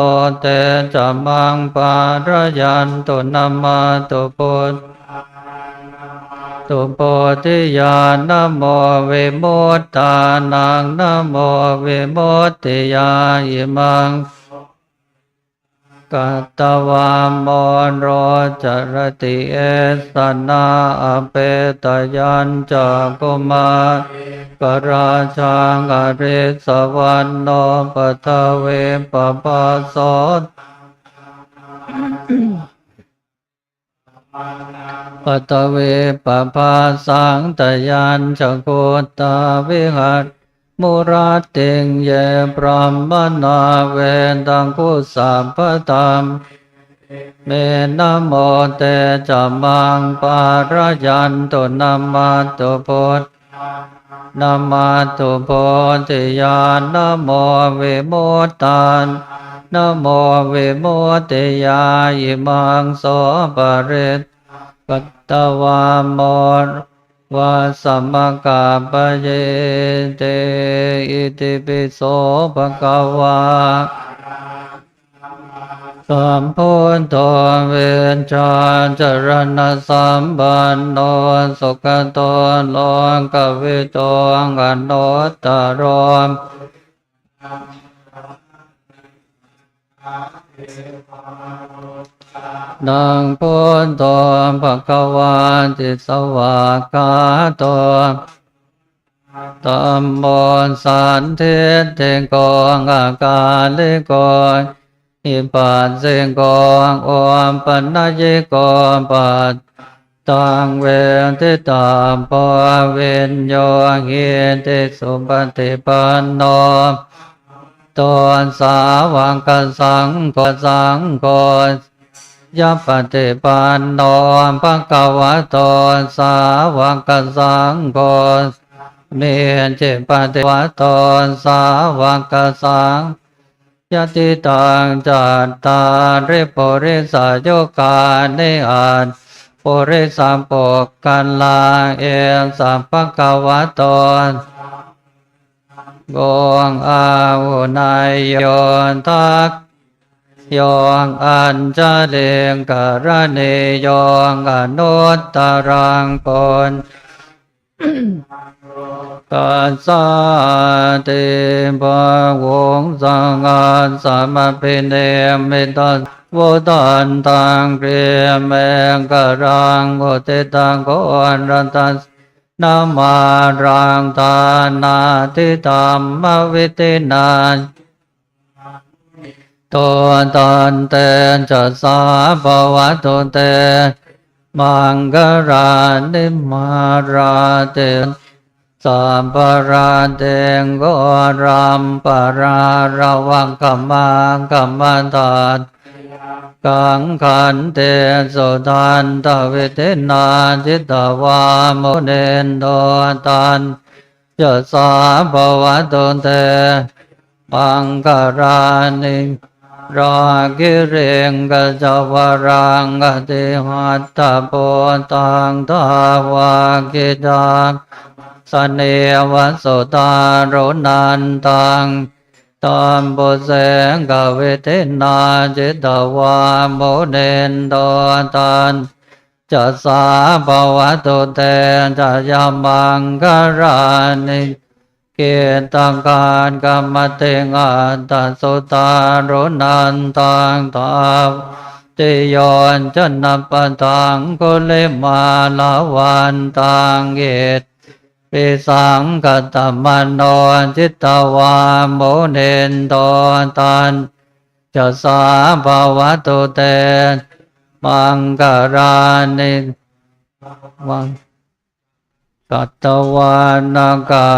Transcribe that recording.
โตเตจะมังปารยันตุนามาตุพุทธตุโพธิญาณนโมเวิมุตตานังนโมเวิมุตติยาอิมังกัตวามอนโรจรติเอสนาอเปตยัญจากุมา กราชางอริสวรรณโนปทเวปปะโสตปตเวปปาสังตยัญจโกตาวิหัตมุราติงเยปรมนาเวดังกุสัพพตัมเมนะโมเตจะมังปารยันตุนามาตุพุทธ นามาตุโพธิญาณนโมวิมุตานนโมวิมุตติยาอิมังโสปเรตกัตตวามโมวาสัมมกาปเยเตอิติปิโสภะคะวา สัมพุทโธเวชชาจรณะสัมปันโนสุขโตโลกวิโตอนุตตรมนังพุทโธภะคะวาติสวากขาโตตัมโมสันเทเทโกงอากาลิโก อิปัสสิโกงอมปัญญิโกปัตตังเวทิตามปเวนโยเฮติสุปฏิปันโนตนสาวังกสังโฆสังโฆยัปฏิปันโนภะคะวะโตสาวังกสังโฆเมเจปฏิวัตโตสาวังกสัง ยติตังจัตตาริปุริสาโยกานิอันปุริสัมปกกันลาเอสัมภะคะวะโตกองอาวุนายโยนทักโยงอัญจะเลงกรณีโยงอนุตตรังปน กัสสาติภาวงสังฆาสามปิเนเมตัสวุตันตังเกรเมงกรังโอเตตังโกอันรันตัสนามารังทานาทิธรรมวิตินาตัวตนเตนจะสาภวะตุเต มังกรานิมาราเตสัมปราเตงโกรัมปราระวังกัมมังกัมมันตากังขันเตสุทันตวิเทนาจิตวามเนนโดตันจะสาภวะตุเตปังกรานิ รากิเรงกจวรังกติหัตตโปตังทาวากิจักสเนวสุตารุนันตังตามบุเสงกเวเทนาจิตวาโมเนนโดตันจะสาภวตุเตจะยามังกรานิ เกตังการกรรมเตงันตสุตารุนันตังตาติยอนจันนปตังกุเลมาลาวันตังเกตปิสังกัตมันโนจิตตวาโมเนนโตตันจะสาภาวะตุเตมังกรานิวังกัตตวานากา